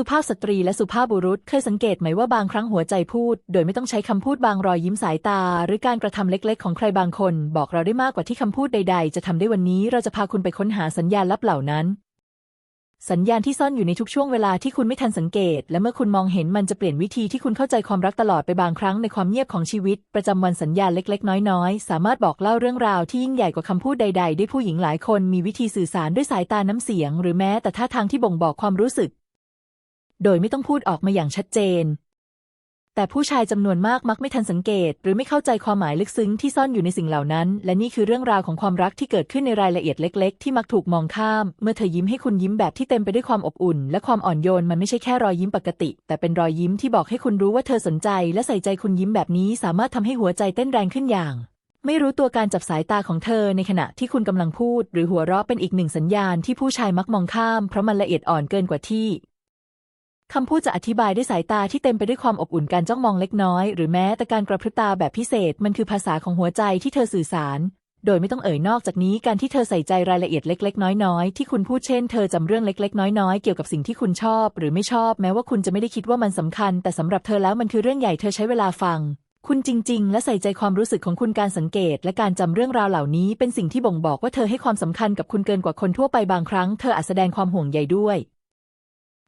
สุภาพสตรีและสุภาพบุรุษเคยสังเกตไหมว่าบางครั้งหัวใจพูด โดยไม่ต้องใช้คำพูดบางรอยยิ้มสายตา หรือการกระทำเล็กๆ ของใครบางคน บอกเราได้มากกว่าที่คำพูดใด ๆ จะทำได้วันนี้เราจะพาคุณไปค้นหาสัญญาณลับเหล่านั้น สัญญาณที่ซ่อนอยู่ในทุกช่วงเวลาที่คุณไม่ทันสังเกต และเมื่อคุณมองเห็นมันจะเปลี่ยนวิธีที่คุณเข้าใจความรักตลอดไปบางครั้งในความเงียบของชีวิต ประจำวันสัญญาณเล็ก ๆ น้อยๆ สามารถบอกเล่าเรื่องราวที่ยิ่งใหญ่กว่าคำพูดใด ๆ ได้ผู้หญิงหลายคนมีวิธีสื่อสารด้วยสายตาน้ำเสียง หรือแม้แต่ท่าทางที่บ่งบอกความรู้สึก โดยไม่ต้องพูดออกมาอย่างชัดเจน แต่ผู้ชายจำนวนมากมักไม่ทันสังเกต หรือไม่เข้าใจความหมายลึกซึ้งที่ซ่อนอยู่ในสิ่งเหล่านั้น และนี่คือเรื่องราวของความรักที่เกิดขึ้นในรายละเอียดเล็ก ๆ ที่มักถูกมองข้าม เมื่อเธอยิ้มให้คุณยิ้มแบบที่เต็มไปด้วยความอบอุ่น และความอ่อนโยนมันไม่ใช่แค่รอยยิ้มปกติ แต่เป็นรอยยิ้มที่บอกให้คุณรู้ว่าเธอสนใจ และใส่ใจคุณยิ้มแบบนี้สามารถทำให้หัวใจเต้นแรงขึ้นอย่างไม่รู้ตัวการจับสายตาของเธอในขณะที่คุณกำลังพูด หรือหัวเราะเป็นอีกหนึ่งสัญญาณที่ผู้ชายมักมองข้าม เพราะมันละเอียดอ่อนเกินกว่าที่ คำพูดจะอธิบายด้วยสายตาที่เต็มไปด้วยความอบอุ่นการจ้องมองเล็กน้อย หรือแม้แต่การกระพริบตาแบบพิเศษมันคือภาษาของหัวใจที่เธอสื่อสาร โดยไม่ต้องเอ่ยนอกจากนี้การที่เธอใส่ใจรายละเอียดเล็ก ๆ น้อยๆที่คุณพูดเช่นเธอจำเรื่องเล็ก ๆ น้อยๆเกี่ยวกับสิ่งที่คุณชอบ หรือไม่ชอบแม้ว่าคุณจะไม่ได้คิดว่ามันสำคัญ แต่สำหรับเธอแล้วมันคือเรื่องใหญ่เธอใช้เวลาฟัง คุณจริง ๆ และใส่ใจความรู้สึกของคุณการสังเกต และการจำเรื่องราวเหล่านี้ เป็นสิ่งที่บ่งบอกว่าเธอให้ความสำคัญกับคุณเกินกว่าคนทั่วไปบางครั้งเธออาจแสดงความห่วงใยด้วย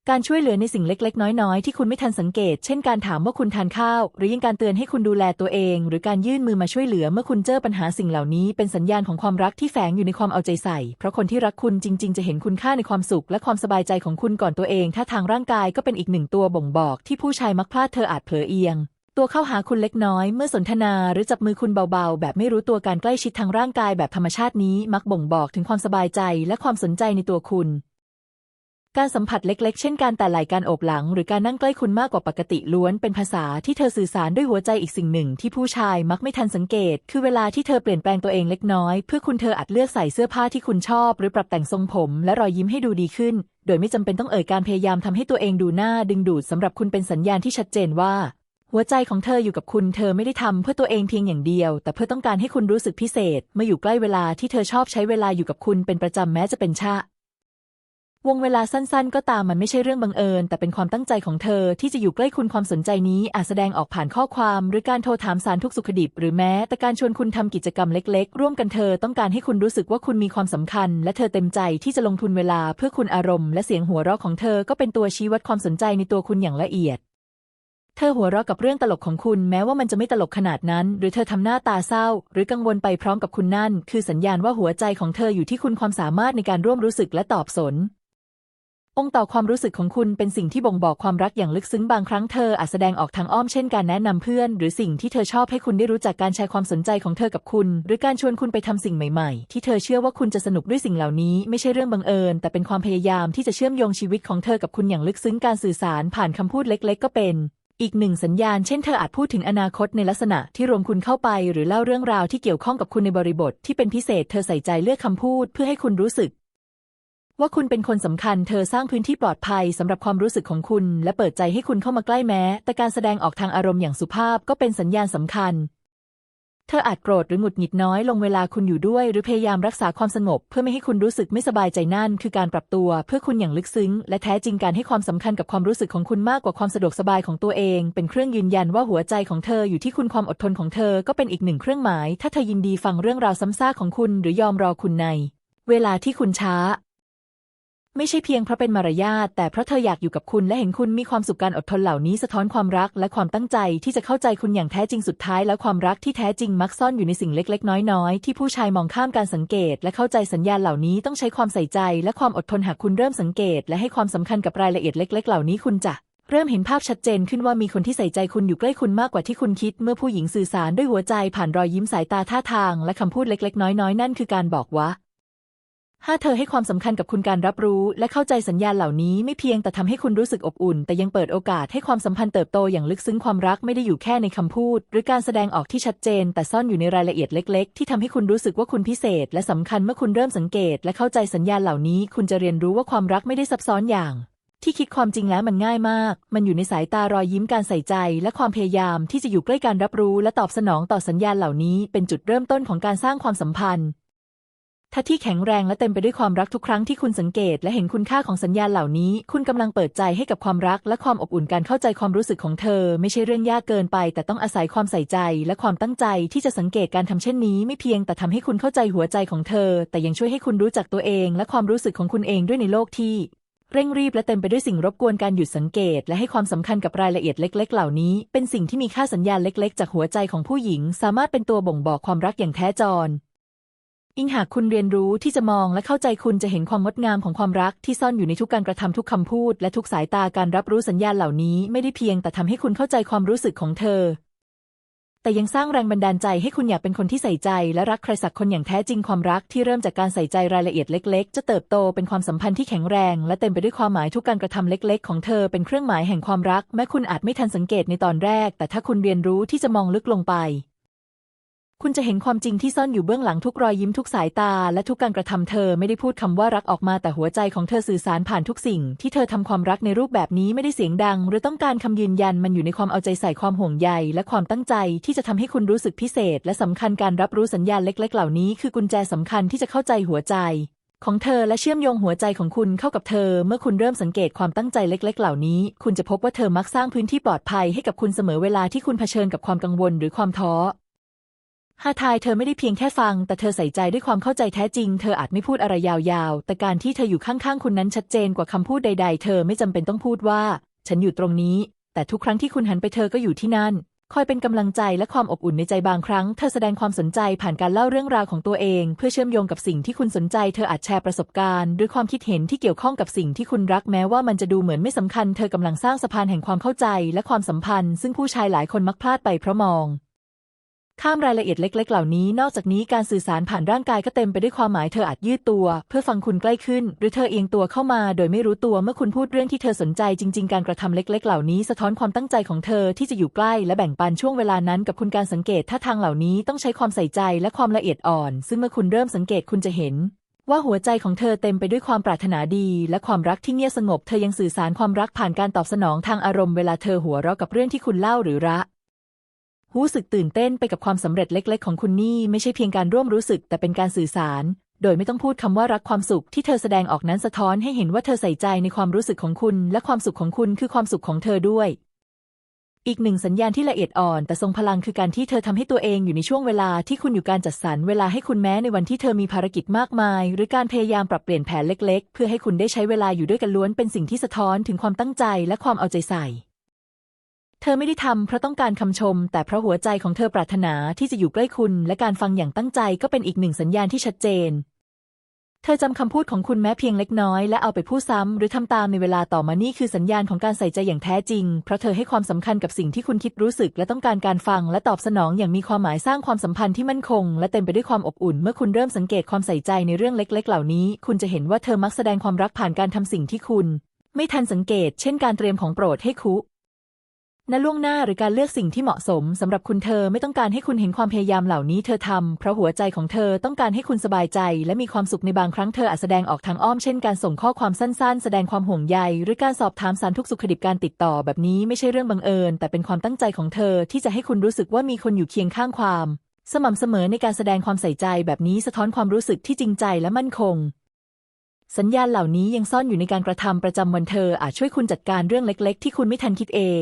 การช่วยเหลือในสิ่งเล็ก ๆ น้อย ๆ ที่คุณไม่ทันสังเกต เช่นการถามว่าคุณทานข้าว หรือยังการเตือนให้คุณดูแลตัวเอง หรือการยื่นมือมาช่วยเหลือเมื่อคุณเจอปัญหาสิ่งเหล่านี้ เป็นสัญญาณของความรักที่แฝงอยู่ในความเอาใจใส่ เพราะคนที่รักคุณจริง ๆ จะเห็นคุณค่าในความสุข และความสบายใจของคุณก่อนตัวเอง ถ้าทางร่างกายก็เป็นอีกหนึ่งตัวบ่งบอก ที่ผู้ชายมักพลาดเธออาจเผลอเอียงตัวเข้าหาคุณเล็กน้อย เมื่อสนทนาหรือจับมือคุณเบาๆ แบบไม่รู้ตัวการใกล้ชิดทางร่างกายแบบธรรมชาตินี้ มักบ่งบอกถึงความสบายใจและความสนใจในตัวคุณ การสัมผัสเล็ก ๆ เช่นการแต่ไหล่การโอบหลัง หรือการนั่งใกล้คุณมากกว่าปกติล้วนเป็นภาษาที่เธอสื่อสารด้วยหัวใจอีกสิ่งหนึ่งที่ผู้ชายมักไม่ทันสังเกต คือเวลาที่เธอเปลี่ยนแปลงตัวเองเล็กน้อย เพื่อคุณเธออาจเลือกใส่เสื้อผ้าที่คุณชอบ หรือปรับแต่งทรงผม และรอยยิ้มให้ดูดีขึ้น โดยไม่จำเป็นต้องเอ่ยการพยายามทำให้ตัวเองดูน่าดึงดูดสำหรับคุณเป็นสัญญาณที่ชัดเจนว่า หัวใจของเธออยู่กับคุณเธอไม่ได้ทำเพื่อตัวเองเพียงอย่างเดียว แต่เพื่อต้องการให้คุณรู้สึกพิเศษเมื่ออยู่ใกล้เวลาที่เธอชอบใช้เวลาอยู่กับคุณเป็นประจำแม้จะเป็นชะ วงเวลาสั้นๆ ก็ตามมันไม่ใช่เรื่องบังเอิญ แต่เป็นความตั้งใจของเธอที่จะอยู่ใกล้คุณความสนใจนี้อาจแสดงออกผ่านข้อความ หรือการโทรถามสารทุกสุขดิบ หรือแม้แต่การชวนคุณทำกิจกรรมเล็กๆ ร่วมกันเธอต้องการให้คุณรู้สึกว่าคุณมีความสำคัญ และเธอเต็มใจที่จะลงทุนเวลาเพื่อคุณอารมณ์และเสียงหัวเราะของเธอก็เป็นตัวชี้วัดความสนใจในตัวคุณอย่างละเอียดเธอหัวเราะกับเรื่องตลกของคุณแม้ว่ามันจะไม่ตลกขนาดนั้น หรือเธอทำหน้าตาเศร้า หรือกังวลไปพร้อมกับคุณนั่น คือสัญญาณว่าหัวใจของเธออยู่ที่คุณความสามารถในการร่วมรู้สึกและตอบสน องค์ต่อความรู้สึกของคุณเป็นสิ่งที่บ่งบอกความรักอย่างลึกซึ้งบางครั้งเธออาจแสดงออกทางอ้อมเช่นการแนะนำเพื่อน หรือสิ่งที่เธอชอบให้คุณได้รู้จักการแชร์ความสนใจของเธอกับคุณ หรือการชวนคุณไปทำสิ่งใหม่ๆ ที่เธอเชื่อว่าคุณจะสนุกด้วยสิ่งเหล่านี้ ไม่ใช่เรื่องบังเอิญ แต่เป็นความพยายามที่จะเชื่อมโยงชีวิตของเธอกับคุณอย่างลึกซึ้งการสื่อสารผ่านคำพูดเล็ก ๆ ก็เป็นอีกหนึ่งสัญญาณ เช่นเธออาจพูดถึงอนาคตในลักษณะที่รวมคุณเข้าไป หรือเล่าเรื่องราวที่เกี่ยวข้องกับคุณในบริบทที่เป็นพิเศษ เธอใส่ใจเลือกคำพูดเพื่อให้คุณรู้สึก ว่าคุณเป็นคนสำคัญเธอสร้างพื้นที่ปลอดภัยสำหรับความรู้สึกของคุณ และเปิดใจให้คุณเข้ามาใกล้แม้ แต่การแสดงออกทางอารมณ์อย่างสุภาพก็เป็นสัญญาณสำคัญ เธออาจโกรธหรือหงุดหงิดน้อยลงเวลาคุณอยู่ด้วย หรือพยายามรักษาความสงบ เพื่อไม่ให้คุณรู้สึกไม่สบายใจนั่น คือการปรับตัวเพื่อคุณอย่างลึกซึ้ง และแท้จริงการให้ความสำคัญกับความรู้สึกของคุณมากกว่าความสะดวกสบายของตัวเอง เป็นเครื่องยืนยันว่าหัวใจของเธออยู่ที่คุณความอดทนของเธอก็เป็นอีกหนึ่งเครื่องหมาย ถ้าเธอยินดีฟังเรื่องราวซ้ำซากของคุณ หรือยอมรอคุณใน เวลาที่คุณช้า ไม่ใช่เพียงเพราะเป็นมารยาทแต่เพราะเธออยากอยู่กับคุณและเห็นคุณมีความสุขการอดทนเหล่านี้สะท้อนความรักและความตั้งใจที่จะเข้าใจคุณอย่างแท้จริงสุดท้ายแล้วความรักที่แท้จริงมักซ่อนอยู่ในสิ่งเล็ก ๆ น้อย ๆ ที่ผู้ชายมองข้ามการสังเกต และเข้าใจสัญญาณเหล่านี้ต้องใช้ความใส่ใจ และความอดทนหากคุณเริ่มสังเกต และให้ความสำคัญกับรายละเอียดเล็ก ๆ เหล่านี้คุณจะเริ่มเห็นภาพชัดเจนขึ้นว่ามีคนที่ใส่ใจคุณอยู่ใกล้คุณมากกว่าที่คุณคิด เมื่อผู้หญิงสื่อสารด้วยหัวใจผ่านรอยยิ้มสายตาท่าทาง และคำพูดเล็ก ๆ น้อย ๆ นั่นคือการบอกว่า ถ้าเธอให้ความสำคัญกับคุณการรับรู้และเข้าใจสัญญาณเหล่านี้ไม่เพียงแต่ทำให้คุณรู้สึกอบอุ่น แต่ยังเปิดโอกาสให้ความสัมพันธ์เติบโตอย่างลึกซึ้งความรักไม่ได้อยู่แค่ในคำพูด หรือการแสดงออกที่ชัดเจน แต่ซ่อนอยู่ในรายละเอียดเล็ก ๆ ที่ทำให้คุณรู้สึกว่าคุณพิเศษ และสำคัญเมื่อคุณเริ่มสังเกต และเข้าใจสัญญาณเหล่านี้ คุณจะเรียนรู้ว่าความรักไม่ได้ซับซ้อนอย่างที่คิดความจริงแล้วมันง่ายมาก มันอยู่ในสายตารอยยิ้มการใส่ใจ และความพยายามที่จะอยู่ใกล้การรับรู้ และตอบสนองต่อสัญญาณเหล่านี้ เป็นจุดเริ่มต้นของการสร้างความสัมพันธ์ ถ้าที่แข็งแรงและเต็มไปด้วยความรักทุกครั้งที่คุณสังเกต และเห็นคุณค่าของสัญญาณเหล่านี้ คุณกำลังเปิดใจให้กับความรักและความอบอุ่นการเข้าใจความรู้สึกของเธอ ไม่ใช่เรื่องยากเกินไป แต่ต้องอาศัยความใส่ใจ และความตั้งใจที่จะสังเกตการทำเช่นนี้ ไม่เพียงแต่ทำให้คุณเข้าใจหัวใจของเธอ แต่ยังช่วยให้คุณรู้จักตัวเอง และความรู้สึกของคุณเองด้วยในโลกที่เร่งรีบและเต็มไปด้วยสิ่งรบกวนการหยุดสังเกต และให้ความสำคัญกับรายละเอียดเล็ก ๆ เหล่านี้ เป็นสิ่งที่มีค่าสัญญาณเล็ก ๆ จากหัวใจของผู้หญิง สามารถเป็นตัวบ่งบอกความรักอย่างแท้จร ยิ่งหากคุณเรียนรู้ที่จะมองและเข้าใจคุณจะเห็นความงดงามของความรักที่ซ่อนอยู่ในทุกการกระทำทุกคำพูด และทุกสายตาการรับรู้สัญญาณเหล่านี้ไม่ได้เพียงแต่ทำให้คุณเข้าใจความรู้สึกของเธอ แต่ยังสร้างแรงบันดาลใจให้คุณอยากเป็นคนที่ใส่ใจ และรักใครสักคนอย่างแท้จริงความรักที่เริ่มจากการใส่ใจรายละเอียดเล็ก ๆ จะเติบโตเป็นความสัมพันธ์ที่แข็งแรง และเต็มไปด้วยความหมายทุกการกระทำเล็ก ๆ ของเธอเป็นเครื่องหมายแห่งความรัก แม้คุณอาจไม่ทันสังเกตในตอนแรก แต่ถ้าคุณเรียนรู้ที่จะมองลึกลงไป คุณจะเห็นความจริงที่ซ่อนอยู่เบื้องหลังทุกรอยยิ้มทุกสายตา และทุกการกระทำเธอไม่ได้พูดคำว่ารักออกมาแต่หัวใจของเธอสื่อสารผ่านทุกสิ่ง ที่เธอทำความรักในรูปแบบนี้ไม่ได้เสียงดัง หรือต้องการคำยืนยันมันอยู่ในความเอาใจใส่ความห่วงใย และความตั้งใจที่จะทำให้คุณรู้สึกพิเศษ และสำคัญการรับรู้สัญญาณเล็ก ๆ เหล่านี้ คือกุญแจสำคัญที่จะเข้าใจหัวใจ ของเธอและเชื่อมโยงหัวใจของคุณเข้ากับเธอ เมื่อคุณเริ่มสังเกตความตั้งใจเล็ก ๆ เหล่านี้ คุณจะพบว่าเธอมักสร้างพื้นที่ปลอดภัยให้กับคุณเสมอเวลาที่คุณเผชิญกับความกังวลหรือความท้อ ฮาทายเธอไม่ได้เพียงแค่ฟัง แต่เธอใส่ใจด้วยความเข้าใจแท้จริง เธออาจไม่พูดอะไรยาวๆ แต่การที่เธออยู่ข้างๆคุณนั้นชัดเจนกว่าคำพูดใด ๆ เธอไม่จำเป็นต้องพูดว่า ฉันอยู่ตรงนี้ แต่ทุกครั้งที่คุณหันไปเธอก็อยู่ที่นั่น คอยเป็นกำลังใจและความอบอุ่นในใจบางครั้ง เธอแสดงความสนใจผ่านการเล่าเรื่องราวของตัวเอง เพื่อเชื่อมโยงกับสิ่งที่คุณสนใจ เธออาจแชร์ประสบการณ์หรือความคิดเห็นที่เกี่ยวข้องกับสิ่งที่คุณรักแม้ว่ามันจะดูเหมือนไม่สำคัญ เธอกำลังสร้างสะพานแห่งความเข้าใจ และความสัมพันธ์ ซึ่งผู้ชายหลายคนมักพลาดไปเพราะมอง ข้ามรายละเอียดเล็ก ๆ เหล่านี้ นอกจากนี้การสื่อสารผ่านร่างกายก็เต็มไปด้วยความหมายเธออาจยืดตัว เพื่อฟังคุณใกล้ขึ้น หรือเธอเอียงตัวเข้ามา โดยไม่รู้ตัวเมื่อคุณพูดเรื่องที่เธอสนใจจริง ๆ การกระทำเล็ก ๆ เหล่านี้สะท้อนความตั้งใจของเธอที่จะอยู่ใกล้และแบ่งปันช่วงเวลานั้นกับคุณการสังเกตท่าทางเหล่านี้ต้องใช้ความใส่ใจและความละเอียดอ่อน ซึ่งเมื่อคุณเริ่มสังเกตคุณจะเห็นว่าหัวใจของเธอเต็มไปด้วยความปรารถนาดีและความรักที่เงียบสงบ เธอยังสื่อสารความรักผ่านการตอบสนองทางอารมณ์เวลาเธอหัวเราะกับเรื่องที่คุณเล่าหรือระ รู้สึกตื่นเต้นไปกับความสำเร็จเล็ก ๆ ของคุณนี่ไม่ใช่เพียงการร่วมรู้สึกแต่เป็นการสื่อสาร โดยไม่ต้องพูดคำว่ารักความสุขที่เธอแสดงออกนั้นสะท้อนให้เห็นว่าเธอใส่ใจในความรู้สึกของคุณ และความสุขของคุณคือความสุขของเธอด้วย อีกหนึ่งสัญญาณที่ละเอียดอ่อนแต่ทรงพลังคือการที่เธอทำให้ตัวเองอยู่ในช่วงเวลาที่คุณอยู่การจัดสรรเวลาให้คุณแม้ในวันที่เธอมีภารกิจมากมาย หรือการพยายามปรับเปลี่ยนแผนเล็ก ๆ เพื่อให้คุณได้ใช้เวลาอยู่ด้วยกันล้วนเป็นสิ่งที่สะท้อนถึงความตั้งใจและความเอาใจใส่ เธอไม่ได้ทำเพราะต้องการคำชม แต่เพราะหัวใจของเธอปรารถนาที่จะอยู่ใกล้คุณ และการฟังอย่างตั้งใจก็เป็นอีกหนึ่งสัญญาณที่ชัดเจน เธอจำคำพูดของคุณแม้เพียงเล็กน้อยและเอาไปพูดซ้ำหรือทำตามในเวลาต่อมานี่คือสัญญาณของการใส่ใจอย่างแท้จริง เพราะเธอให้ความสำคัญกับสิ่งที่คุณคิดรู้สึก และต้องการการฟังและตอบสนองอย่างมีความหมายสร้างความสัมพันธ์ที่มั่นคง และเต็มไปด้วยความอบอุ่น เมื่อคุณเริ่มสังเกตความใส่ใจในเรื่องเล็ก ๆ เหล่านี้ คุณจะเห็นว่าเธอมักแสดงความรักผ่านการทำสิ่งที่คุณ ไม่ทันสังเกต เช่นการเตรียมของโปรดให้คุ ณล่วงหน้าหรือการเลือกสิ่งที่เหมาะสมสำหรับคุณเธอไม่ต้องการให้คุณเห็นความพยายามเหล่านี้เธอทำเพราะหัวใจของเธอต้องการให้คุณสบายใจ และมีความสุขในบางครั้งเธออาจแสดงออกทางอ้อมเช่นการส่งข้อความสั้นๆ แสดงความห่วงใย หรือการสอบถามสารทุกสุขดิบการติดต่อ แบบนี้ไม่ใช่เรื่องบังเอิญ แต่เป็นความตั้งใจของเธอที่จะให้คุณรู้สึกว่ามีคนอยู่เคียงข้างความ สม่ำเสมอในการแสดงความใส่ใจ แบบนี้สะท้อนความรู้สึกที่จริงใจและมั่นคงสัญญาณเหล่านี้ยังซ่อนอยู่ในการกระทำประจำวันเธออาจช่วยคุณจัดการเรื่องเล็ก ๆ ที่คุณไม่ทันคิดเอง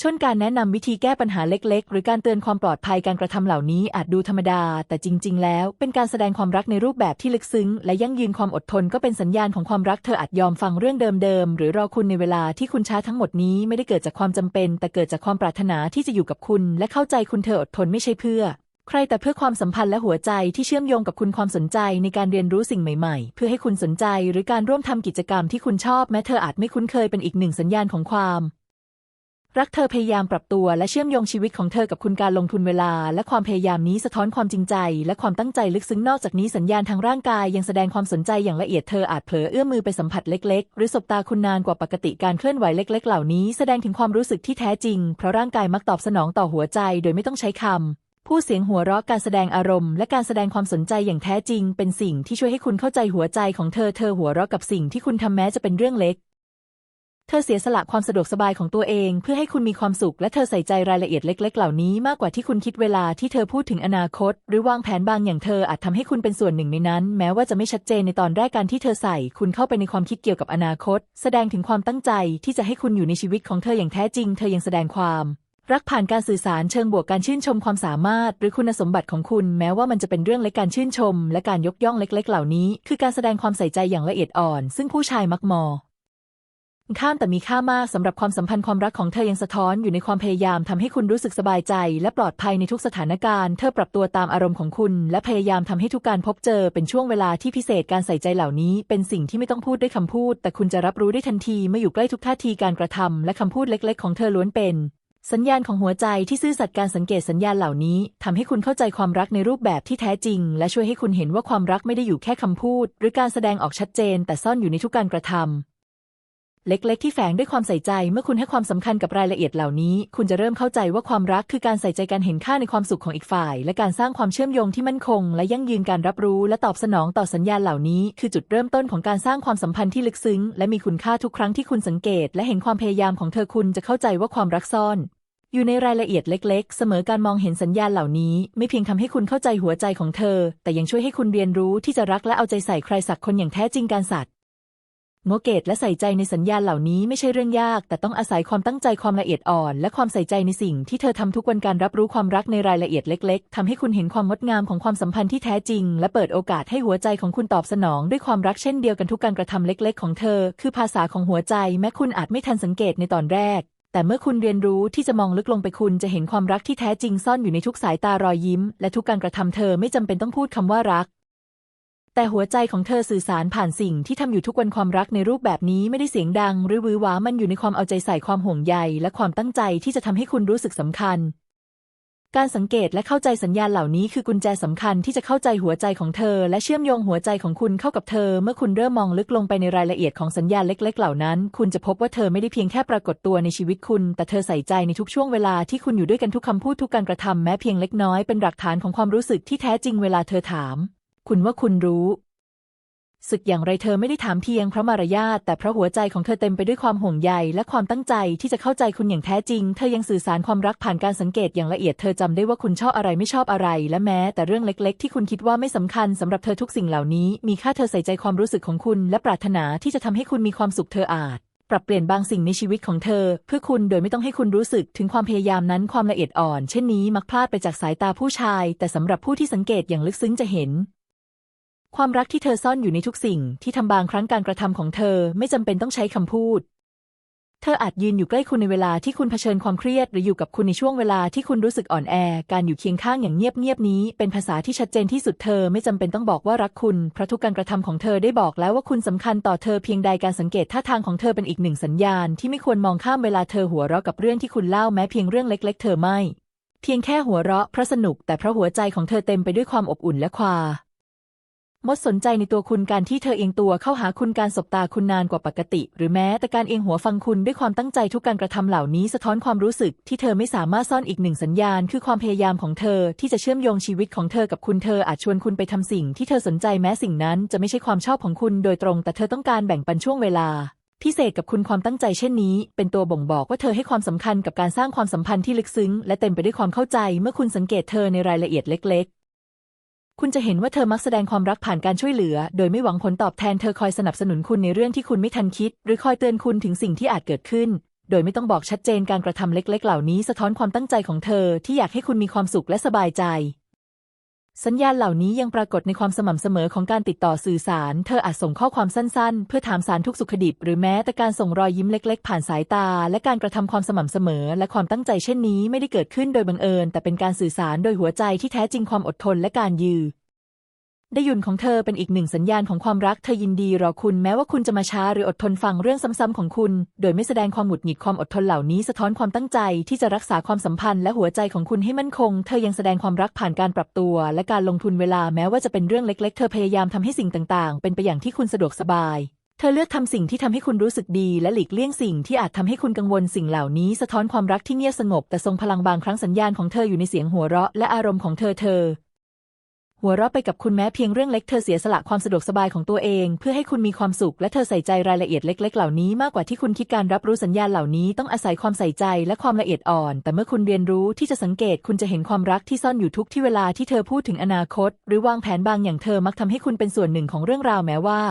เช่นการแนะนำวิธีแก้ปัญหาเล็กๆ หรือการเตือนความปลอดภัยการกระทำเหล่านี้อาจดูธรรมดา แต่จริง ๆ แล้ว เป็นการแสดงความรักในรูปแบบที่ลึกซึ้ง และยั่งยืนความอดทนก็เป็นสัญญาณของความรักเธออาจยอมฟังเรื่องเดิมๆหรือรอคุณในเวลาที่คุณช้าทั้งหมดนี้ไม่ได้เกิดจากความจำเป็น แต่เกิดจากความปรารถนาที่จะอยู่กับคุณ และเข้าใจคุณเธออดทนไม่ใช่เพื่อ ใครแต่เพื่อความสัมพันธ์และหัวใจที่เชื่อมโยงกับคุณความสนใจในการเรียนรู้สิ่งใหม่ๆ เพื่อให้คุณสนใจ หรือการร่วมทำกิจกรรมที่คุณชอบ แม้เธออาจไม่คุ้นเคยเป็นอีกหนึ่งสัญญาณของความ รักเธอพยายามปรับตัวและเชื่อมโยงชีวิตของเธอกับคุณการลงทุนเวลา และความพยายามนี้สะท้อนความจริงใจ และความตั้งใจลึกซึ้งนอกจากนี้สัญญาณทางร่างกายยังแสดงความสนใจอย่างละเอียดเธออาจเผลอเอื้อมมือไปสัมผัสเล็กๆ หรือสบตาคุณนานกว่าปกติการเคลื่อนไหวเล็ก ๆ เหล่านี้แสดงถึงความรู้สึกที่แท้จริง เพราะร่างกายมักตอบสนองต่อหัวใจ โดยไม่ต้องใช้คำผู้เสียงหัวเราะการแสดงอารมณ์ และการแสดงความสนใจอย่างแท้จริง เป็นสิ่งที่ช่วยให้คุณเข้าใจหัวใจของเธอเธอหัวเราะกับสิ่งที่คุณทำแม้จะเป็นเรื่องเล็ก เธอเสียสละความสะดวกสบายของตัวเองเพื่อให้คุณมีความสุข และเธอใส่ใจรายละเอียดเล็ก ๆ เหล่านี้มากกว่าที่คุณคิดเวลาที่เธอพูดถึงอนาคต หรือวางแผนบางอย่างเธออาจทำให้คุณเป็นส่วนหนึ่งในนั้น แม้ว่าจะไม่ชัดเจนในตอนแรกการที่เธอใส่ คุณเข้าไปในความคิดเกี่ยวกับอนาคต แสดงถึงความตั้งใจที่จะให้คุณอยู่ในชีวิตของเธออย่างแท้จริง เธอยังแสดงความรักผ่านการสื่อสารเชิงบวกการชื่นชมความสามารถ หรือคุณสมบัติของคุณ แม้ว่ามันจะเป็นเรื่องเล็กการชื่นชม และการยกย่องเล็ก ๆ เหล่านี้ คือการแสดงความใส่ใจอย่างละเอียดอ่อน ซึ่งผู้ชายมักมอง ข้ามแต่มีค่ามากสำหรับความสัมพันธ์ความรักของเธอยังสะท้อนอยู่ในความพยายามทำให้คุณรู้สึกสบายใจ และปลอดภัยในทุกสถานการณ์ เธอปรับตัวตามอารมณ์ของคุณ และพยายามทำให้ทุกการพบเจอเป็นช่วงเวลาที่พิเศษการใส่ใจเหล่านี้ เป็นสิ่งที่ไม่ต้องพูดด้วยคำพูด แต่คุณจะรับรู้ได้ทันทีเมื่ออยู่ใกล้ทุกท่าทีการกระทำและคำพูดเล็ก ๆ ของเธอล้วนเป็น สัญญาณของหัวใจที่ซื่อสัตย์การสังเกตสัญญาณเหล่านี้ทำให้คุณเข้าใจความรักในรูปแบบที่แท้จริง และช่วยให้คุณเห็นว่าความรักไม่ได้อยู่แค่คำพูด หรือการแสดงออกชัดเจน แต่ซ่อนอยู่ในทุกการกระทำ เล็ก ๆ ที่แฝงด้วยความใส่ใจ เมื่อคุณให้ความสำคัญกับรายละเอียดเหล่านี้ คุณจะเริ่มเข้าใจว่าความรักคือการใส่ใจการเห็นค่าในความสุขของอีกฝ่าย และการสร้างความเชื่อมโยงที่มั่นคง และยั่งยืนการรับรู้ และตอบสนองต่อสัญญาณเหล่านี้ คือจุดเริ่มต้นของการสร้างความสัมพันธ์ที่ลึกซึ้ง และมีคุณค่าทุกครั้งที่คุณสังเกต และเห็นความพยายามของเธอคุณจะเข้าใจว่าความรักซ่อนอยู่ในรายละเอียดเล็ก ๆ เสมอการมองเห็นสัญญาณเหล่านี้ ไม่เพียงทำให้คุณเข้าใจหัวใจของเธอ แต่ยังช่วยให้คุณเรียนรู้ที่จะรักและเอาใจใส่ใครสักคนอย่างแท้จริงการสัตว์ โงเกตและใส่ใจในสัญญาณเหล่านี้ไม่ใช่เรื่องยาก แต่ต้องอาศัยความตั้งใจความละเอียดอ่อน และความใส่ใจในสิ่งที่เธอทำทุกวันการรับรู้ความรักในรายละเอียดเล็ก ๆทำให้คุณเห็นความงดงามของความสัมพันธ์ที่แท้จริง และเปิดโอกาสให้หัวใจของคุณตอบสนองด้วยความรักเช่นเดียวกันทุกการกระทำเล็ก ๆ ของเธอ คือภาษาของหัวใจ แม้คุณอาจไม่ทันสังเกตในตอนแรกแต่เมื่อคุณเรียนรู้ที่จะมองลึกลงไปคุณจะเห็นความรักที่แท้จริงซ่อนอยู่ในทุกสายตารอยยิ้ม และทุกการกระทำเธอไม่จำเป็นต้องพูดคำว่ารัก แต่หัวใจของเธอสื่อสารผ่านสิ่งที่ทำอยู่ทุกวันความรักในรูปแบบนี้ไม่ได้เสียงดัง หรือวือหวามันอยู่ในความเอาใจใส่ความห่วงใย และความตั้งใจที่จะทำให้คุณรู้สึกสำคัญ การสังเกตและเข้าใจสัญญาณเหล่านี้คือกุญแจสำคัญที่จะเข้าใจหัวใจของเธอ และเชื่อมโยงหัวใจของคุณเข้ากับเธอ เมื่อคุณเริ่มมองลึกลงไปในรายละเอียดของสัญญาณเล็ก ๆ เหล่านั้น คุณจะพบว่าเธอไม่ได้เพียงแค่ปรากฏตัวในชีวิตคุณ แต่เธอใส่ใจในทุกช่วงเวลาที่คุณอยู่ด้วยกันทุกคำพูดทุกการกระทำแม้เพียงเล็กน้อยเป็นหลักฐานของความรู้สึกที่แท้จริงเวลาเธอถาม คุณว่าคุณรู้สึกอย่างไรเธอไม่ได้ถามเพียงเพราะมารยาทแต่เพราะหัวใจของเธอเต็มไปด้วยความห่วงใยและความตั้งใจที่จะเข้าใจคุณอย่างแท้จริง เธอยังสื่อสารความรักผ่านการสังเกตอย่างละเอียดเธอจำได้ว่าคุณชอบอะไรไม่ชอบอะไร และแม้แต่เรื่องเล็ก ๆ ที่คุณคิดว่าไม่สำคัญสำหรับเธอทุกสิ่งเหล่านี้ มีค่าเธอใส่ใจความรู้สึกของคุณ และปรารถนาที่จะทำให้คุณมีความสุขเธออาจ ปรับเปลี่ยนบางสิ่งในชีวิตของเธอ เพื่อคุณโดยไม่ต้องให้คุณรู้สึกถึงความพยายามนั้นความละเอียดอ่อน เช่นนี้มักพลาดไปจากสายตาผู้ชาย แต่สำหรับผู้ที่สังเกตอย่างลึกซึ้งจะเห็น ความรักที่เธอซ่อนอยู่ในทุกสิ่งที่ทำบางครั้งการกระทำของเธอไม่จำเป็นต้องใช้คำพูด เธออาจยืนอยู่ใกล้คุณในเวลาที่คุณเผชิญความเครียด หรืออยู่กับคุณในช่วงเวลาที่คุณรู้สึกอ่อนแอ การอยู่เคียงข้างอย่างเงียบๆนี้ เป็นภาษาที่ชัดเจนที่สุดเธอไม่จำเป็นต้องบอกว่ารักคุณเพราะทุกการกระทำของเธอได้บอกแล้วว่าคุณสำคัญต่อเธอเพียงใดการสังเกตท่าทางของเธอเป็นอีกหนึ่งสัญญาณ ที่ไม่ควรมองข้ามเวลาเธอหัวเราะกับเรื่องที่คุณเล่าแม้เพียงเรื่องเล็ก ๆ เธอไม่ เพียงแค่หัวเราะเพราะสนุก แต่เพราะหัวใจของเธอเต็มไปด้วยความอบอุ่นและความ มดสนใจในตัวคุณการที่เธอเอียงตัวเข้าหาคุณการสบตาคุณนานกว่าปกติ หรือแม้แต่การเอียงหัวฟังคุณด้วยความตั้งใจทุกการกระทำเหล่านี้สะท้อนความรู้สึกที่เธอไม่สามารถซ่อนอีกหนึ่งสัญญาณ คือความพยายามของเธอที่จะเชื่อมโยงชีวิตของเธอกับคุณเธออาจชวนคุณไปทำสิ่งที่เธอสนใจแม้สิ่งนั้นจะไม่ใช่ความชอบของคุณโดยตรง แต่เธอต้องการแบ่งปันช่วงเวลา พิเศษกับคุณความตั้งใจเช่นนี้ เป็นตัวบ่งบอกว่าเธอให้ความสำคัญกับการสร้างความสัมพันธ์ที่ลึกซึ้งและเต็มไปด้วยความเข้าใจ เมื่อคุณสังเกตเธอในรายละเอียดเล็ก คุณจะเห็นว่าเธอมักแสดงความรักผ่านการช่วยเหลือ โดยไม่หวังผลตอบแทนเธอคอยสนับสนุนคุณในเรื่องที่คุณไม่ทันคิด หรือคอยเตือนคุณถึงสิ่งที่อาจเกิดขึ้น โดยไม่ต้องบอกชัดเจนการกระทำเล็ก ๆ เหล่านี้สะท้อนความตั้งใจของเธอที่อยากให้คุณมีความสุขและสบายใจ สัญญาณเหล่านี้ยังปรากฏในความสม่ำเสมอของการติดต่อสื่อสาร เธออาจส่งข้อความสั้นๆ เพื่อถามสารทุกสุขดิบ หรือแม้แต่การส่งรอยยิ้มเล็กๆ ผ่านสายตา และการกระทำความสม่ำเสมอ และความตั้งใจเช่นนี้ไม่ได้เกิดขึ้นโดยบังเอิญ แต่เป็นการสื่อสารโดยหัวใจที่แท้จริงความอดทนและการยือ ได้ยุนของเธอเป็นอีกหนึ่งสัญญาณของความรักเธอยินดีรอคุณแม้ว่าคุณจะมาช้าหรืออดทนฟังเรื่องซ้ำๆของคุณ โดยไม่แสดงความหงุดหงิดความอดทนเหล่านี้สะท้อนความตั้งใจที่จะรักษาความสัมพันธ์และหัวใจของคุณให้มั่นคง เธอยังแสดงความรักผ่านการปรับตัว และการลงทุนเวลาแม้ว่าจะเป็นเรื่องเล็ก ๆ เธอพยายามทำให้สิ่งต่างๆ เป็นไปอย่างที่คุณสะดวกสบายเธอเลือกทำสิ่งที่ทำให้คุณรู้สึกดีและหลีกเลี่ยงสิ่งที่อาจทำให้คุณกังวลสิ่งเหล่านี้สะท้อนความรักที่เงียบสงบ แต่ทรงพลังบางครั้งสัญญาณของเธออยู่ในเสียงหัวเราะและอารมณ์ของเธอเธอ หัวเราะไปกับคุณแม้เพียงเรื่องเล็กเธอเสียสละความสะดวกสบายของตัวเอง เพื่อให้คุณมีความสุขและเธอใส่ใจรายละเอียดเล็ก ๆ เหล่านี้มากกว่าที่คุณคิดการรับรู้สัญญาณเหล่านี้ต้องอาศัยความใส่ใจและความละเอียดอ่อน แต่เมื่อคุณเรียนรู้ที่จะสังเกตคุณจะเห็นความรักที่ซ่อนอยู่ทุกที่เวลาที่เธอพูดถึงอนาคต หรือวางแผนบางอย่างเธอมักทำให้คุณเป็นส่วนหนึ่งของเรื่องราวแม้ว่า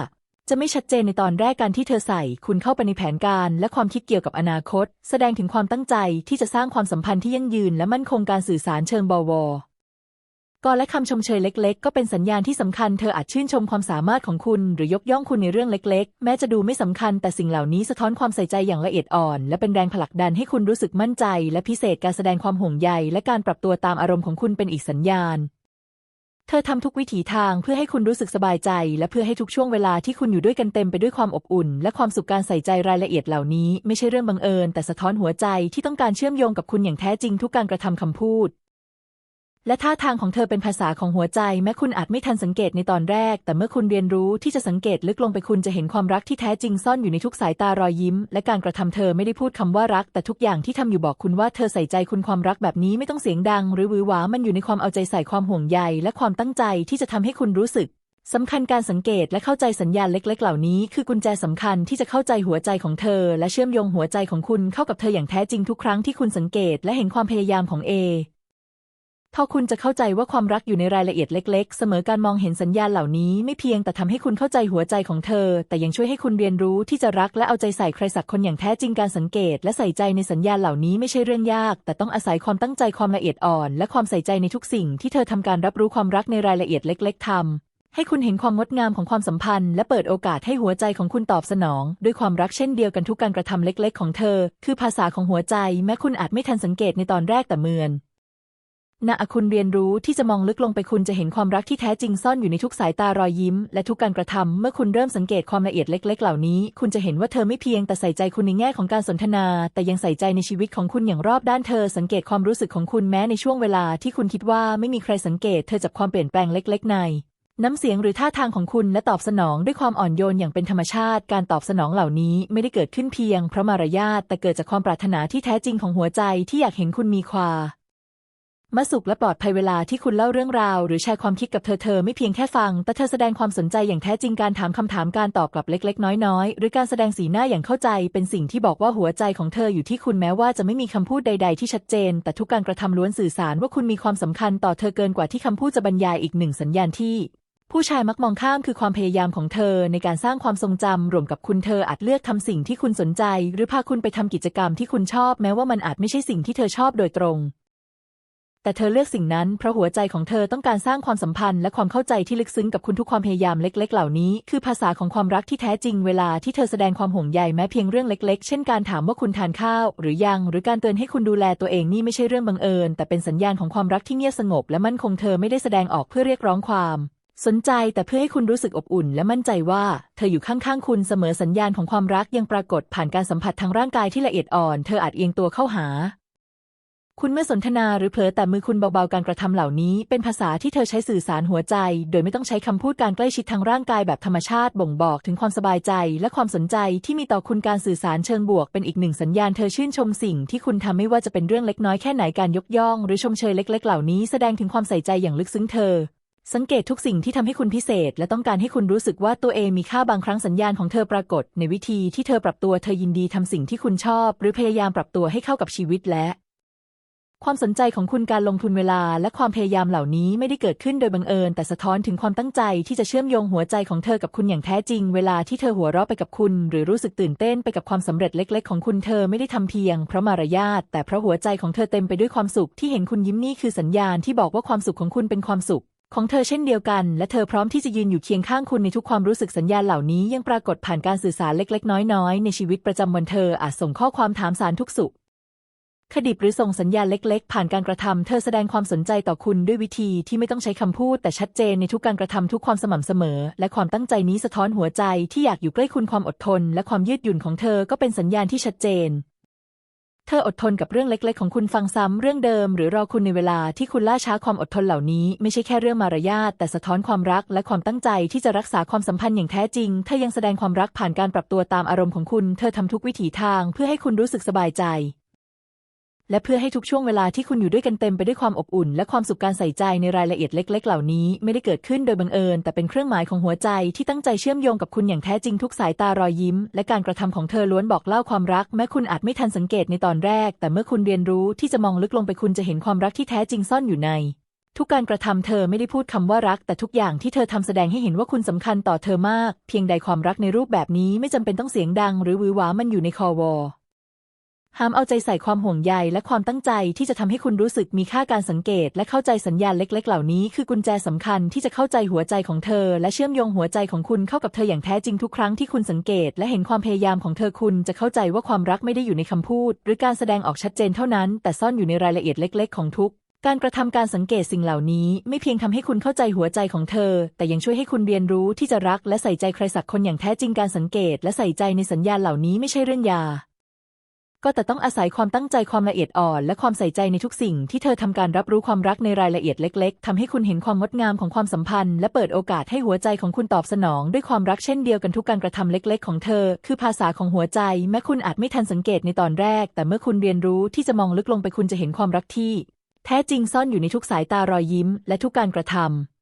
จะไม่ชัดเจนในตอนแรกการที่เธอใส่ คุณเข้าไปในแผนการและความคิดเกี่ยวกับอนาคต แสดงถึงความตั้งใจที่จะสร้างความสัมพันธ์ที่ยั่งยืน และมั่นคงการสื่อสารเชิงบว กรและคำชมเชยเล็ก ๆ ก็เป็นสัญญาณที่สำคัญเธออาจชื่นชมความสามารถของคุณหรือยกย่องคุณในเรื่องเล็ก ๆ แม้จะดูไม่สำคัญแต่สิ่งเหล่านี้สะท้อนความใส่ใจอย่างละเอียดอ่อน และเป็นแรงผลักดันให้คุณรู้สึกมั่นใจ และพิเศษการแสดงความห่วงใย และการปรับตัวตามอารมณ์ของคุณเป็นอีกสัญญาณ เธอทำทุกวิถีทางเพื่อให้คุณรู้สึกสบายใจ และเพื่อให้ทุกช่วงเวลาที่คุณอยู่ด้วยกันเต็มไปด้วยความอบอุ่น และความสุขการใส่ใจรายละเอียดเหล่านี้ ไม่ใช่เรื่องบังเอิญ แต่สะท้อนหัวใจที่ต้องการเชื่อมโยงกับคุณอย่างแท้จริงทุกการกระทำคำพูด และท่าทางของเธอเป็นภาษาของหัวใจ แม้คุณอาจไม่ทันสังเกตในตอนแรก แต่เมื่อคุณเรียนรู้ที่จะสังเกตลึกลงไปคุณจะเห็นความรักที่แท้จริงซ่อนอยู่ในทุกสายตารอยยิ้ม และการกระทำเธอไม่ได้พูดคำว่ารัก แต่ทุกอย่างที่ทำอยู่บอกคุณว่าเธอใส่ใจคุณความรักแบบนี้ไม่ต้องเสียงดัง หรือวือหวามันอยู่ในความเอาใจใส่ความห่วงใย และความตั้งใจที่จะทำให้คุณรู้สึกสำคัญการสังเกตและเข้าใจสัญญาณเล็ก ๆ เหล่านี้คือกุญแจสำคัญที่จะเข้าใจหัวใจของเธอ และเชื่อมโยงหัวใจของคุณเข้ากับเธออย่างแท้จริงทุกครั้งที่คุณสังเกตและเห็นความพยายามของเอ ถ้าคุณจะเข้าใจว่าความรักอยู่ในรายละเอียดเล็ก ๆ เสมอการมองเห็นสัญญาณเหล่านี้ไม่เพียงแต่ทำให้คุณเข้าใจหัวใจของเธอ แต่ยังช่วยให้คุณเรียนรู้ที่จะรักและเอาใจใส่ใครสักคนอย่างแท้จริงการสังเกต และใส่ใจในสัญญาณเหล่านี้ไม่ใช่เรื่องยาก แต่ต้องอาศัยความตั้งใจความละเอียดอ่อน และความใส่ใจในทุกสิ่งที่เธอทำการรับรู้ความรักในรายละเอียดเล็ก ๆทำให้คุณเห็นความงดงามของความสัมพันธ์ และเปิดโอกาสให้หัวใจของคุณตอบสนอง ด้วยความรักเช่นเดียวกันทุกการกระทำเล็ก ๆ ของเธอ คือภาษาของหัวใจ แม้คุณอาจไม่ทันสังเกตในตอนแรกแต่เมือน ณคุณเรียนรู้ที่จะมองลึกลงไปคุณจะเห็นความรักที่แท้จริงซ่อนอยู่ในทุกสายตารอยยิ้ม และทุกการกระทำเมื่อคุณเริ่มสังเกตความละเอียดเล็ก ๆ เหล่านี้ คุณจะเห็นว่าเธอไม่เพียงแต่ใส่ใจคุณในแง่ของการสนทนา แต่ยังใส่ใจในชีวิตของคุณอย่างรอบด้านเธอ สังเกตความรู้สึกของคุณแม้ในช่วงเวลาที่คุณคิดว่าไม่มีใครสังเกต เธอจับความเปลี่ยนแปลงเล็ก ๆ ในน้ำเสียงหรือท่าทางของคุณและตอบสนองด้วยความอ่อนโยนอย่างเป็นธรรมชาติ การตอบสนองเหล่านี้ไม่ได้เกิดขึ้นเพียงเพราะมารยาทแต่เกิดจากความปรารถนาที่แท้จริงของหัวใจที่อยากเห็นคุณมีความ มาสุขและปลอดภัยเวลาที่คุณเล่าเรื่องราว หรือแชร์ความคิดกับเธอเธอไม่เพียงแค่ฟัง แต่เธอแสดงความสนใจอย่างแท้จริงการถามคำถามการตอบกลับเล็ก ๆ น้อยๆ หรือการแสดงสีหน้าอย่างเข้าใจ เป็นสิ่งที่บอกว่าหัวใจของเธออยู่ที่คุณแม้ว่าจะไม่มีคำพูดใด ๆ ที่ชัดเจน แต่ทุกการกระทำล้วนสื่อสารว่าคุณมีความสำคัญต่อเธอเกินกว่าที่คำพูดจะบรรยายอีกหนึ่งสัญญาณที่ผู้ชายมักมองข้ามคือความพยายามของเธอในการสร้างความทรงจำรวมกับคุณเธออาจเลือกทำสิ่งที่คุณสนใจ หรือพาคุณไปทำกิจกรรมที่คุณชอบ แม้ว่ามันอาจไม่ใช่สิ่งที่เธอชอบโดยตรง แต่เธอเลือกสิ่งนั้นเพราะหัวใจของเธอต้องการสร้างความสัมพันธ์และความเข้าใจที่ลึกซึ้งกับคุณทุกความพยายามเล็ก ๆ เหล่านี้ คือภาษาของความรักที่แท้จริงเวลาที่เธอแสดงความห่วงใยแม้เพียงเรื่องเล็ก ๆ เช่นการถามว่าคุณทานข้าว หรือยัง หรือการเตือนให้คุณดูแลตัวเองนี่ไม่ใช่เรื่องบังเอิญ แต่เป็นสัญญาณของความรักที่เงียบสงบ และมั่นคงเธอไม่ได้แสดงออกเพื่อเรียกร้องความสนใจแต่เพื่อให้คุณรู้สึกอบอุ่นและมั่นใจว่า เธออยู่ข้างๆคุณเสมอสัญญาณของความรักยังปรากฏผ่านการสัมผัสทางร่างกายที่ละเอียดอ่อน เธออาจเอียงตัวเข้าหา คุณเมื่อสนทนาหรือเผลอแต่มือคุณเบาๆการกระทำเหล่านี้ เป็นภาษาที่เธอใช้สื่อสารหัวใจ โดยไม่ต้องใช้คำพูดการใกล้ชิดทางร่างกายแบบธรรมชาติบ่งบอกถึงความสบายใจ และความสนใจที่มีต่อคุณการสื่อสารเชิงบวก เป็นอีกหนึ่งสัญญาณเธอชื่นชมสิ่งที่คุณทำไม่ว่าจะเป็นเรื่องเล็กน้อยแค่ไหนการยกย่อง หรือชมเชยเล็ก ๆ เหล่านี้แสดงถึงความใส่ใจอย่างลึกซึ้งเธอสังเกตทุกสิ่งที่ทำให้คุณพิเศษ และต้องการให้คุณรู้สึกว่าตัวเองมีค่าบางครั้งสัญญาณของเธอปรากฏ ในวิธีที่เธอปรับตัวเธอยินดีทำสิ่งที่คุณชอบ หรือพยายามปรับตัวให้เข้ากับชีวิตและ ความสนใจของคุณการลงทุนเวลาและความพยายามเหล่านี้ไม่ได้เกิดขึ้นโดยบังเอิญ แต่สะท้อนถึงความตั้งใจที่จะเชื่อมโยงหัวใจของเธอกับคุณอย่างแท้จริง เวลาที่เธอหัวเราะไปกับคุณ หรือรู้สึกตื่นเต้นไปกับความสำเร็จเล็ก ๆ ของคุณเธอไม่ได้ทำเพียง เพราะมารยาทแต่เพราะหัวใจของเธอเต็มไปด้วยความสุขที่เห็นคุณยิ้มนี่คือสัญญาณที่บอกว่าความสุขของคุณเป็นความสุขของเธอเช่นเดียวกัน และเธอพร้อมที่จะยืนอยู่เคียงข้างคุณในทุกความรู้สึกสัญญาณเหล่านี้ยังปรากฏผ่านการสื่อสารเล็ก ๆ น้อยๆในชีวิตประจำวันเธออาจส่งข้อความถามสารทุกสุข ขดิบหรือส่งสัญญาณเล็กๆ ผ่านการกระทำเธอแสดงความสนใจต่อคุณด้วยวิธีที่ไม่ต้องใช้คำพูด แต่ชัดเจนในทุกการกระทำทุกความสม่ำเสมอ และความตั้งใจนี้สะท้อนหัวใจที่อยากอยู่ใกล้คุณความอดทน และความยืดหยุ่นของเธอก็เป็นสัญญาณที่ชัดเจน เธออดทนกับเรื่องเล็กๆ ของคุณฟังซ้ำเรื่องเดิม หรือรอคุณในเวลาที่คุณล่าช้าความอดทนเหล่านี้ ไม่ใช่แค่เรื่องมารยาทแต่สะท้อนความรัก และความตั้งใจที่จะรักษาความสัมพันธ์อย่างแท้จริงเธอยังแสดงความรักผ่านการปรับตัวตามอารมณ์ของคุณ เธอทำทุกวิถีทางเพื่อให้คุณรู้สึกสบายใจ และเพื่อให้ทุกช่วงเวลาที่คุณอยู่ด้วยกันเต็มไปด้วยความอบอุ่น และความสุขการใส่ใจในรายละเอียดเล็ก ๆ เหล่านี้ ไม่ได้เกิดขึ้นโดยบังเอิญ แต่เป็นเครื่องหมายของหัวใจที่ตั้งใจเชื่อมโยงกับคุณอย่างแท้จริงทุกสายตารอยยิ้ม และการกระทำของเธอล้วนบอกเล่าความรัก แม้คุณอาจไม่ทันสังเกตในตอนแรก แต่เมื่อคุณเรียนรู้ที่จะมองลึกลงไปคุณจะเห็นความรักที่แท้จริงซ่อนอยู่ใน ทุกการกระทำเธอไม่ได้พูดคำว่ารัก แต่ทุกอย่างที่เธอทำแสดงให้เห็นว่าคุณสำคัญต่อเธอมาก เพียงใดความรักในรูปแบบนี้ไม่จำเป็นต้องเสียงดัง หรือหวือหวามันอยู่ในคอวอ หามเอาใจใส่ความห่วงใยและความตั้งใจที่จะทำให้คุณรู้สึกมีค่าการสังเกต และเข้าใจสัญญาณเล็ก ๆ เหล่านี้ คือกุญแจสำคัญที่จะเข้าใจหัวใจของเธอ และเชื่อมโยงหัวใจของคุณเข้ากับเธออย่างแท้จริงทุกครั้งที่คุณสังเกต และเห็นความพยายามของเธอคุณจะเข้าใจว่าความรักไม่ได้อยู่ในคำพูด หรือการแสดงออกชัดเจนเท่านั้น แต่ซ่อนอยู่ในรายละเอียดเล็ก ๆ ของทุกการกระทำการสังเกตสิ่งเหล่านี้ ไม่เพียงทำให้คุณเข้าใจหัวใจของเธอ แต่ยังช่วยให้คุณเรียนรู้ที่จะรักและใส่ใจใครสักคนอย่างแท้จริงการสังเกต และใส่ใจในสัญญาณเหล่านี้ไม่ใช่เรื่องยา ก็แต่ต้องอาศัยความตั้งใจความละเอียดอ่อน และความใส่ใจในทุกสิ่งที่เธอทำการรับรู้ความรักในรายละเอียดเล็ก ๆทำให้คุณเห็นความงดงามของความสัมพันธ์ และเปิดโอกาสให้หัวใจของคุณตอบสนองด้วยความรักเช่นเดียวกันทุกการกระทำเล็ก ๆ ของเธอ คือภาษาของหัวใจ แม้คุณอาจไม่ทันสังเกตในตอนแรก แต่เมื่อคุณเรียนรู้ที่จะมองลึกลงไปคุณจะเห็นความรักที่ แท้จริงซ่อนอยู่ในทุกสายตารอยยิ้ม และทุกการกระทำ